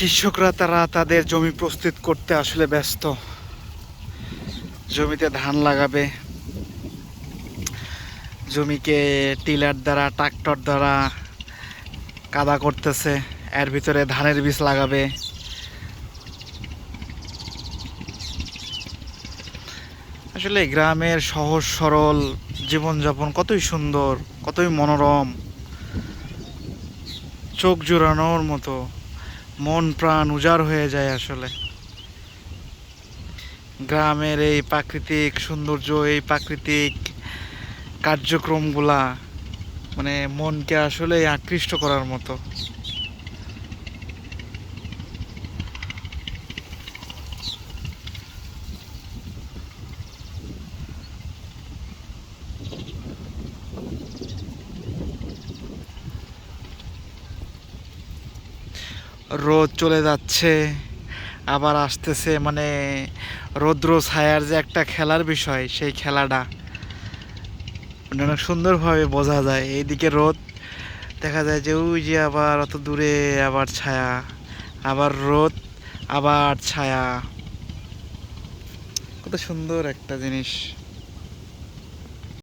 কৃষকরা তারা তাদের জমি প্রস্তুত করতে আসলে ব্যস্ত। জমিতে ধান লাগাবে। জমিকে টিলার দ্বারা, ট্রাক্টর দ্বারা কাদা করতেছে। এর ভিতরে ধানের বীজ লাগাবে। আসলে গ্রামের সহজ সরল, জীবনযাপন কতই সুন্দর, কতই মনোরম। চোখ জোড়ানোর মতো। মন প্রাণ উজাড় হয়ে যায় আসলে। গ্রামের এই প্রাকৃতিক সৌন্দর্য, এই প্রাকৃতিক কার্যক্রমগুলা মানে মনকে আসলে আকৃষ্ট করার মতো। রোদ চলে যাচ্ছে, আবার আসতেছে মানে রৌদ্র ছায়ার যে একটা খেলার বিষয়, সেই খেলাটা। মানে অনেক সুন্দরভাবে বোঝা যায়, এইদিকে রোদ, দেখা যায় যে ওই যে আবার অত দূরে আবার ছায়া, আবার রোদ, আবার ছায়া। কত সুন্দর একটা জিনিস।